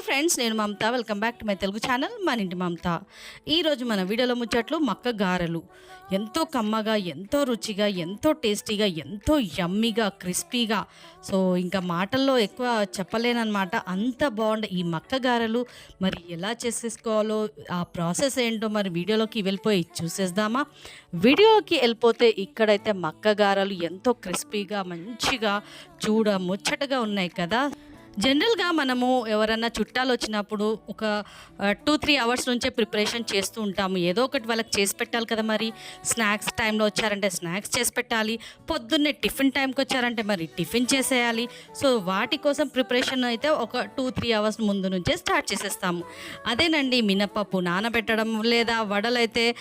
Friends నేను Mamata. Welcome back to my Telugu channel మన ఇంటి మమత ఈరోజు మన వీడియోలో ముచ్చట్లు మక్క గారెలు. ఎంతో కమ్మగా ఎంతో రుచిగా ఎంతో టేస్టీగా ఎంతో యమ్మీగా క్రిస్పీగా. సో ఇంకా మాటల్లో ఎక్కువ చెప్పలేనమాట అంత బాగుండే ఈ మక్క గారెలు. మరి ఎలా చేసేసుకోవాలో ఆ ప్రాసెస్ ఏంటో మరి వీడియోలోకి వెళ్ళిపోయి చూసేద్దామా? వీడియోకి వెళ్ళిపోతే ఇక్కడైతే మక్క గారెలు ఎంతో క్రిస్పీగా మంచిగా చూడ ముచ్చటగా ఉన్నాయి కదా. జనరల్గా మనము ఎవరన్నా చుట్టాలు వచ్చినప్పుడు ఒక టూ త్రీ అవర్స్ నుంచే ప్రిపరేషన్ చేస్తూ ఉంటాము. ఏదో ఒకటి వాళ్ళకి చేసి పెట్టాలి కదా మరి. స్నాక్స్ టైంలో వచ్చారంటే స్నాక్స్ చేసి పెట్టాలి. పొద్దున్నే టిఫిన్ టైంకి వచ్చారంటే మరి టిఫిన్ చేసేయాలి. సో వాటి కోసం ప్రిపరేషన్ అయితే ఒక టూ త్రీ అవర్స్ ముందు నుంచే స్టార్ట్ చేసేస్తాము. అదేనండి మినపప్పు నానబెట్టడం లేదా వడలైతే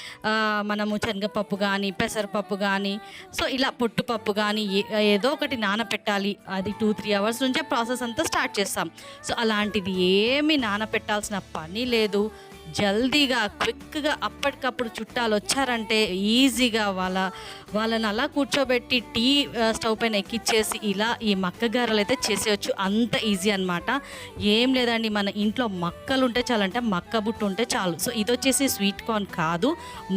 మనము శనగపప్పు కానీ పెసరపప్పు కానీ సో ఇలా పొట్టుపప్పు కానీ ఏ- ఏదో ఒకటి నానబెట్టాలి. అది టూ త్రీ అవర్స్ నుంచే ప్రాసెస్ అంతా స్టార్ట్ చేస్తాం. సో అలాంటిది ఏమి నానపెట్టాల్సిన పని లేదు. జల్దీగా క్విక్గా అప్పటికప్పుడు చుట్టాలు వచ్చారంటే ఈజీగా వాళ్ళ వాళ్ళని అలా కూర్చోబెట్టి టీ స్టవ్ పైన ఎక్కిచ్చేసి ఇలా ఈ మక్క గారెలు అయితే చేసేయచ్చు. అంత ఈజీ అనమాట ఏం లేదండి మన ఇంట్లో మక్కలు ఉంటే చాలంటే మక్క బుట్ట ఉంటే చాలు. సో ఇది వచ్చేసి స్వీట్ కార్న్ కాదు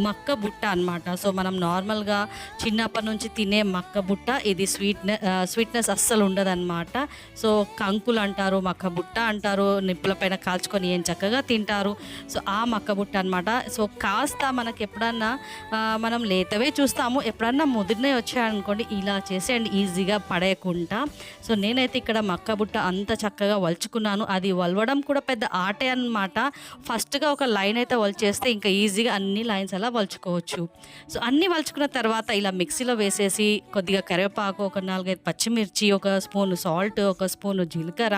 మక్క బుట్ట అనమాట సో మనం నార్మల్గా చిన్నప్పటి నుంచి తినే మక్క బుట్ట ఇది స్వీట్నెస్ స్వీట్నెస్ అస్సలు ఉండదన్నమాట. సో కంకులు అంటారు మక్క బుట్ట అంటారు నిప్పుల పైన కాల్చుకొని ఏం చక్కగా తింటారు. సో ఆ మక్కబుట్ట అనమాట సో కాస్త మనకి ఎప్పుడన్నా మనం లేతవే చూస్తాము. ఎప్పుడన్నా ముదిరినవి వచ్చాయనుకోండి ఇలా చేసేయండి ఈజీగా పడేయకుండా. సో నేనైతే ఇక్కడ మక్కబుట్ట అంత చక్కగా వలుచుకున్నాను. అది వలవడం కూడా పెద్ద ఆటే అనమాట ఫస్ట్గా ఒక లైన్ అయితే వలిచేస్తే ఇంకా ఈజీగా అన్ని లైన్స్ అలా వలుచుకోవచ్చు. సో అన్నీ వలుచుకున్న తర్వాత ఇలా మిక్సీలో వేసేసి కొద్దిగా కరివేపాకు ఒక నాలుగైదు పచ్చిమిర్చి ఒక స్పూన్ సాల్ట్ ఒక స్పూన్ జీలకర్ర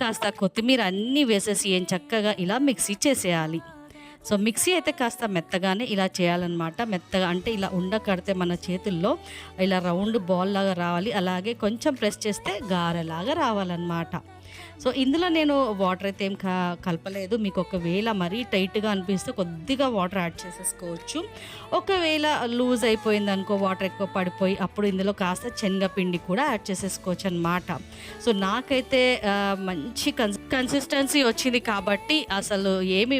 కాస్త కొత్తిమీర అన్నీ వేసేసి ఏం చక్కగా ఇలా మిక్సీ చేసేయాలి. సో మిక్సీ అయితే కాస్త మెత్తగానే ఇలా చేయాలన్నమాట. మెత్తగా అంటే ఇలా ఉండ కడితే మన చేతుల్లో ఇలా రౌండ్ బాల్ లాగా రావాలి. అలాగే కొంచెం ప్రెస్ చేస్తే గారెలాగా రావాలన్నమాట. సో ఇందులో నేను వాటర్ అయితే ఏం క కలపలేదు. మీకు ఒకవేళ మరీ టైట్గా అనిపిస్తే కొద్దిగా వాటర్ యాడ్ చేసేసుకోవచ్చు. ఒకవేళ లూజ్ అయిపోయింది అనుకో వాటర్ ఎక్కువ పడిపోయి అప్పుడు ఇందులో కాస్త శనగపిండి కూడా యాడ్ చేసేసుకోవచ్చు అనమాట సో నాకైతే మంచి కన్ కన్సిస్టెన్సీ వచ్చింది కాబట్టి అసలు ఏమి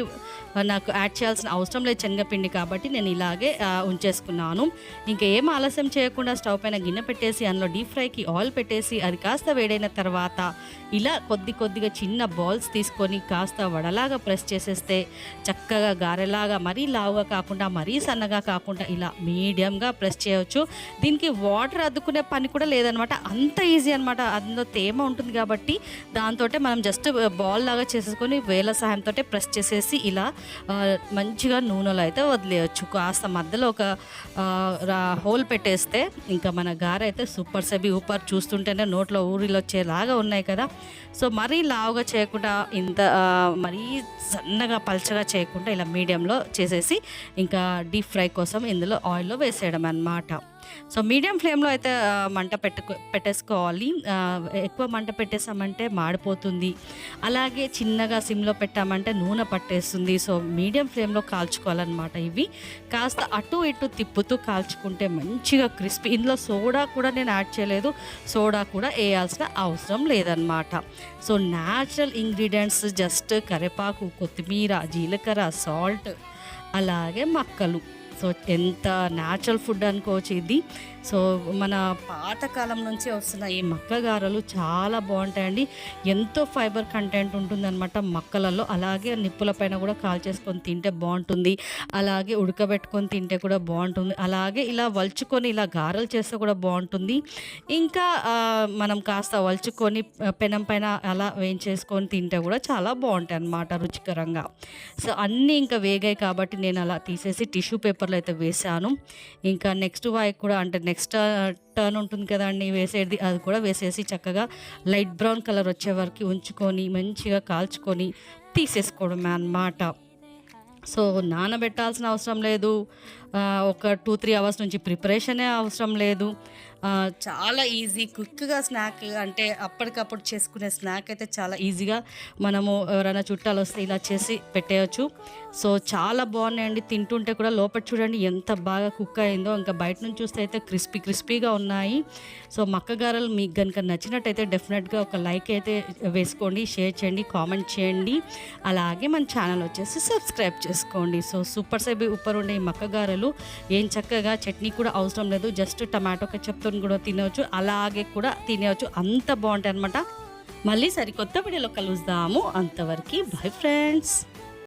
నాకు యాడ్ చేయాల్సిన అవసరం లేదు శనగపిండి కాబట్టి నేను ఇలాగే ఉంచేసుకున్నాను. ఇంకా ఏం ఆలస్యం చేయకుండా స్టవ్ పైన గిన్నె పెట్టేసి అందులో డీప్ ఫ్రైకి ఆయిల్ పెట్టేసి అది కాస్త వేడైన తర్వాత ఇలా కొద్ది కొద్దిగా చిన్న బాల్స్ తీసుకొని కాస్త వడలాగా ప్రెస్ చేసేస్తే చక్కగా గారెలాగా మరీ లావుగా కాకుండా మరీ సన్నగా కాకుండా ఇలా మీడియంగా ప్రెస్ చేయవచ్చు దీనికి వాటర్ అద్దుకునే పని కూడా లేదనమాట. అంత ఈజీ అనమాట. అందులో తేమ ఉంటుంది కాబట్టి దాంతో మనం జస్ట్ బాల్ లాగా చేసేసుకొని వేల సహాయంతో ప్రెస్ చేసేసి ఇలా మంచిగా నూనెలో అయితే వదిలేయచ్చు. కాస్త మధ్యలో ఒక హోల్ పెట్టేస్తే ఇంకా మన గార అయితే సూపర్ సెబి ఊపర్ చూస్తుంటేనే నోట్లో ఊరిలో వచ్చేలాగా ఉన్నాయి కదా. సో మరీ లావుగా చేయకుండా ఇంత మరీ సన్నగా పల్చగా చేయకుండా ఇలా మీడియంలో చేసేసి ఇంకా డీప్ ఫ్రై కోసం ఇందులో ఆయిల్లో వేసేయడం అన్నమాట సో మీడియం ఫ్లేమ్లో అయితే మంట పెట్టుకో పెట్టేసుకోవాలి. ఎక్కువ మంట పెట్టేసామంటే మాడిపోతుంది. అలాగే చిన్నగా సిమ్లో పెట్టామంటే నూనె పట్టేస్తుంది. సో మీడియం ఫ్లేమ్లో కాల్చుకోవాలన్నమాట ఇవి. కాస్త అటు ఇటు తిప్పుతూ కాల్చుకుంటే మంచిగా క్రిస్పీ. ఇందులో సోడా కూడా నేను యాడ్ చేయలేదు. సోడా కూడా వేయాల్సిన అవసరం లేదనమాట సో న్యాచురల్ ఇంగ్రీడియంట్స్ జస్ట్ కరివేపాకు కొత్తిమీర జీలకర్ర సాల్ట్ అలాగే మక్కలు. సో ఎంత న్యాచురల్ ఫుడ్ అనుకోవచ్చు ఇది సో మన పాతకాలం నుంచి వస్తున్న ఈ మక్క గారెలు చాలా బాగుంటాయండి. ఎంతో ఫైబర్ కంటెంట్ ఉంటుందన్నమాట మక్కలలో. అలాగే నిప్పుల పైన కూడా కాల్ చేసుకొని తింటే బాగుంటుంది. అలాగే ఉడకబెట్టుకొని తింటే కూడా బాగుంటుంది. అలాగే ఇలా వలుచుకొని ఇలా గారెలు చేస్తే కూడా బాగుంటుంది. ఇంకా మనం కాస్త వలుచుకొని పెనం పైన అలా వేయించేసుకొని తింటే కూడా చాలా బాగుంటాయి అన్నమాట రుచికరంగా. సో అన్నీ ఇంకా వేగాయి కాబట్టి నేను అలా తీసేసి టిష్యూ పేపర్ పేపర్లో అయితే వేసాను ఇంకా నెక్స్ట్ వాయి కూడా అంటే నెక్స్ట్ టర్న్ ఉంటుంది కదండి వేసేది అది కూడా వేసేసి చక్కగా లైట్ బ్రౌన్ కలర్ వచ్చే వరకు ఉంచుకొని మంచిగా కాల్చుకొని తీసేసుకోవడమే అన్నమాట. సో నానబెట్టాల్సిన అవసరం లేదు. ఒక టూ త్రీ అవర్స్ నుంచి ప్రిపరేషనే అవసరం లేదు. చాలా ఈజీ క్విక్గా స్నాక్ అంటే అప్పటికప్పుడు చేసుకునే స్నాక్ అయితే చాలా ఈజీగా మనము ఎవరైనా చుట్టాలు వస్తే ఇలా చేసి పెట్టేయచ్చు. సో చాలా బాగున్నాయండి. తింటుంటే కూడా లోపల చూడండి ఎంత బాగా కుక్ అయిందో. ఇంకా బయట నుంచి చూస్తే అయితే క్రిస్పీ క్రిస్పీగా ఉన్నాయి. సో మక్కగారలు మీకు కనుక నచ్చినట్టయితే డెఫినెట్గా ఒక లైక్ అయితే వేసుకోండి షేర్ చేయండి కామెంట్ చేయండి. అలాగే మన ఛానల్ వచ్చేసి సబ్స్క్రైబ్ చేసుకోండి. సో సూపర్ సైబీ ఉప్పర్ ఉండే ఈ మక్కగారలు ఏం చక్కగా చట్నీ కూడా అవసరం లేదు. జస్ట్ టమాటో కచ్చప్తో కూడా తినవచ్చు అలాగే కూడా తినవచ్చు అంత బాగుంటాయి అనమాట మళ్ళీ సరికొత్త వీడియోలో కలుద్దాము. అంతవరకు బై ఫ్రెండ్స్.